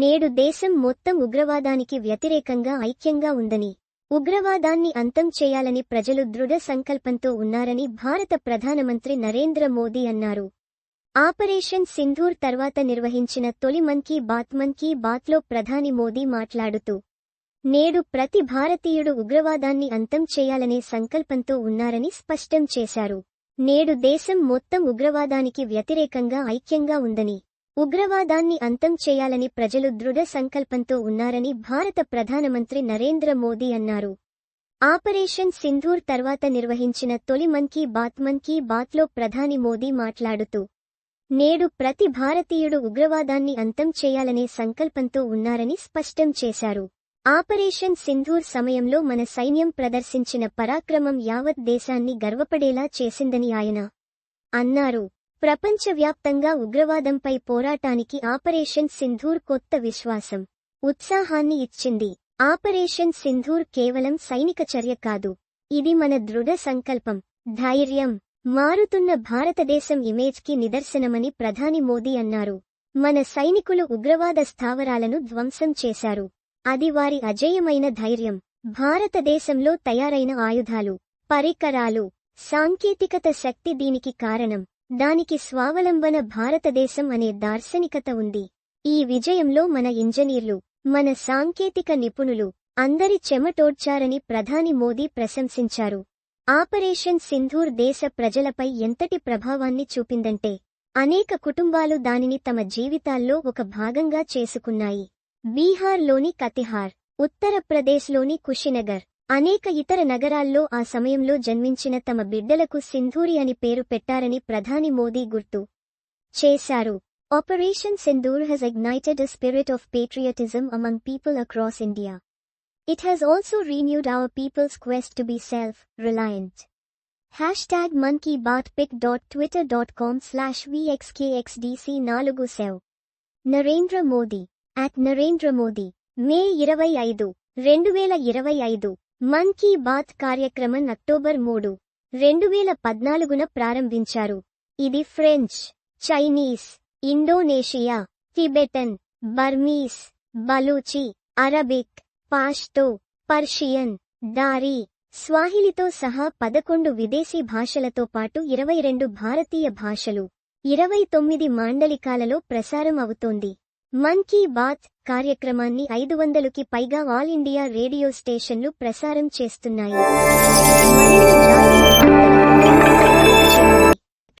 నేడు దేశం మొత్తం ఉగ్రవాదానికి వ్యతిరేకంగా ఐక్యంగా ఉందని ఉగ్రవాదాన్ని అంతం చేయాలని ప్రజలు దృఢ సంకల్పంతో ఉన్నారని భారత ప్రధానమంత్రి నరేంద్ర మోదీ అన్నారు. ఆపరేషన్ సింధూర్ తర్వాత నిర్వహించిన తొలి మన్ కీ బాత్ మన్ కీ బాత్లో ప్రధాని మోదీ మాట్లాడుతూ నేడు ప్రతి భారతీయుడు ఉగ్రవాదాన్ని అంతం చేయాలనే సంకల్పంతో ఉన్నారని స్పష్టం చేశారు. నేడు దేశం మొత్తం ఉగ్రవాదానికి వ్యతిరేకంగా ఐక్యంగా ఉందని ఉగ్రవాదాన్ని అంతం చేయాలని ప్రజలు దృఢ సంకల్పంతో ఉన్నారని భారత ప్రధానమంత్రి నరేంద్ర మోదీ అన్నారు. ఆపరేషన్ సింధూర్ తర్వాత నిర్వహించిన తొలి మన్ కీ బాత్ మన్ కీ బాత్లో ప్రధాని మోదీ మాట్లాడుతూ నేడు ప్రతి భారతీయుడు ఉగ్రవాదాన్ని అంతం చేయాలనే సంకల్పంతో ఉన్నారని స్పష్టం చేశారు. ఆపరేషన్ సింధూర్ సమయంలో మన సైన్యం ప్రదర్శించిన పరాక్రమం యావత్ దేశాన్ని గర్వపడేలా చేసిందని ఆయన అన్నారు. ప్రపంచవ్యాప్తంగా ఉగ్రవాదంపై పోరాటానికి ఆపరేషన్ సింధూర్ కొత్త విశ్వాసం ఉత్సాహాన్ని ఇచ్చింది. ఆపరేషన్ సింధూర్ కేవలం సైనిక చర్య కాదు ఇది మన దృఢ సంకల్పం ధైర్యం. మారుతున్న భారతదేశం ఇమేజ్కి నిదర్శనమని ప్రధాని మోదీ అన్నారు. మన సైనికులు ఉగ్రవాద స్థావరాలను ధ్వంసం చేశారు. అది వారి అజేయమైన ధైర్యం భారతదేశంలో తయారైన ఆయుధాలు పరికరాలు సాంకేతికత శక్తి దీనికి కారణం. దానికి స్వావలంబన భారతదేశం అనే దార్శనికత ఉంది. ఈ విజయంలో మన ఇంజనీర్లు మన సాంకేతిక నిపుణులు అందరి చెమటోడ్చారని ప్రధాని మోదీ ప్రశంసించారు. ఆపరేషన్ సింధూర్ దేశ ప్రజలపై ఎంతటి ప్రభావాన్ని చూపిందంటే అనేక కుటుంబాలు దానిని తమ జీవితాల్లో ఒక భాగంగా చేసుకున్నాయి. బీహార్లోని కతిహార్ ఉత్తరప్రదేశ్లోని కుషినగర్ అనేక ఇతర నగరాల్లో ఆ సమయంలో జన్మించిన తమ బిడ్డలకు సింధూరి అని పేరు పెట్టారని ప్రధాని మోదీ గుర్తు చేశారు. Operation Sindoor has ignited a spirit of patriotism among people across India it has also renewed our people's quest to be self reliance hash tag Mann Ki Baat pic dot Twitter dot com slash VXKXDC నాలుగు సెవ్ Narendra Modi at Narendra Modi May ఇరవై ఐదు రెండు వేల ఇరవై ఐదు Mann Ki bath కార్యక్రమం October మూడు రెండు వేల పద్నాలుగున ప్రారంభించారు. ఇది French Chinese Indonesia Tibetan Burmese Balochi Arabic Pashto Persian Dari స్వాహిలితో సహా పదకొండు విదేశీ భాషలతో పాటు ఇరవై రెండు భారతీయ భాషలు. ఇరవై తొమ్మిది మాండలికాలలో ప్రసారం అవుతోంది. మన్ కీ బాత్ కార్యక్రమాన్ని ఐదు వందలుకి పైగా ఆల్ ఇండియా రేడియో స్టేషన్లు ప్రసారం చేస్తున్నాయి.